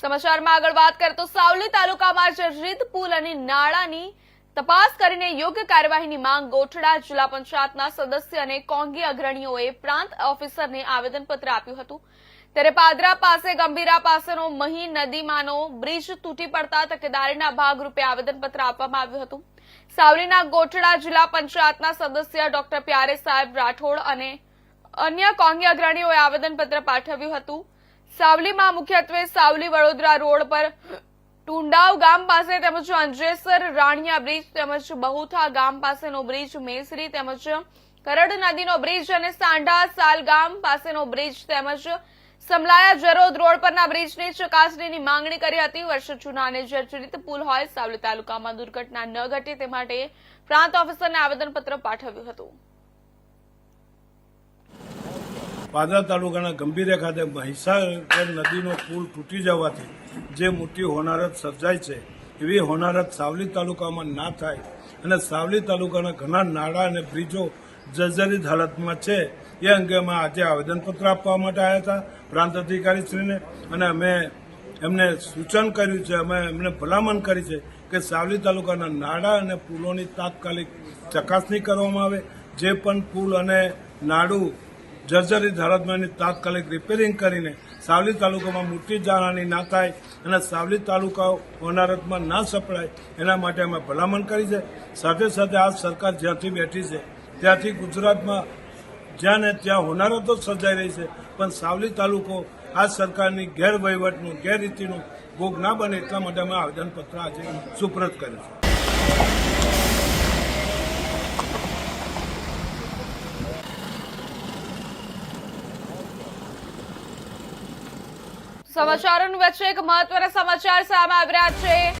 સમાચારમાં આગળ વાત કરીએ તો સાવલી તાલુકામાં જર્જરિત પુલ અને નાળાની તપાસ કરીને યોગ્ય કાર્યવાહીની માંગ ગોઠડા જિલ્લા પંચાયતના સદસ્ય અને કોંગી અગ્રણીઓએ પ્રાંત ઓફિસરને આવેદનપત્ર આપ્યું હતું. ત્યારે પાદરા પાસે, ગંભીરા પાસેનો મહી નદીમાંનો બ્રિજ તૂટી પડતા તકેદારીના ભાગરૂપે આવેદનપત્ર આપવામાં આવ્યું હતું. સાવલીના ગોઠડા જિલ્લા પંચાયતના સદસ્ય ડોક્ટર પ્યારે સાહેબ રાઠોડ અને અન્ય કોંગી અગ્રણીઓએ આવેદનપત્ર પાઠવ્યું હતું. સાવલીમાં મુખ્યત્વે સાવલી વડોદરા રોડ પર ટુંડાવ ગામ પાસે તેમજ અંજેસર રાણિયા બ્રિજ તેમજ બહુથા ગામ પાસેનો બ્રિજ, મેસરી તેમજ કરડ નદીનો બ્રિજ અને સાંઢા સાલ ગામ પાસેનો બ્રિજ તેમજ સમલાયા જરોદ રોડ પરના બ્રિજની ચકાસણીની માંગણી કરી હતી. વર્ષ જૂના અને જર્જરિત પુલ હોય સાવલી તાલુકામાં દુર્ઘટના ન ઘટે તે માટે પ્રાંત ઓફિસરને આવેદનપત્ર પાઠવ્યું હતું. પાદરા તાલુકાના ગંભીરે ખાતે મહિસાગર નદીનો પુલ તૂટી જવાથી જે મોટી હોનારત સર્જાય છે, એવી હોનારત સાવલી તાલુકામાં ના થાય અને સાવલી તાલુકાના ઘણા નાળા અને બ્રિજો જર્જરિત હાલતમાં છે. એ અંગે અમે આજે આવેદનપત્ર આપવા માટે આવ્યા હતા, પ્રાંત અધિકારીશ્રીને, અને અમે એમને સૂચન કર્યું છે, અમે એમને ભલામણ કરી છે કે સાવલી તાલુકાના નાળા અને પુલોની તાત્કાલિક ચકાસણી કરવામાં આવે. જે પણ પુલ અને નાડું જર્જરિત હાલતમાં તાત્કાલિક રિપેરિંગ કરીને સાવલી તાલુકામાં મોટી જાનહાની ના થાય અને સાવલી તાલુકા હોનારતમાં ના સપડાય, એના માટે અમે ભલામણ કરી છે. સાથે સાથે આ સરકાર જ્યાંથી બેઠી છે, ત્યાંથી ગુજરાતમાં જ્યાં ને ત્યાં હોનારતો સર્જાઈ રહી છે, પણ સાવલી તાલુકો આ સરકારની ગેરવહીવટનું, ગેરરીતિનું ભોગ ના બને એટલા માટે અમે આવેદનપત્ર આજે સુપ્રત કર્યું છે. સમાચારોની વચ્ચે એક મહત્વના સમાચાર સામે આવી રહ્યા છે.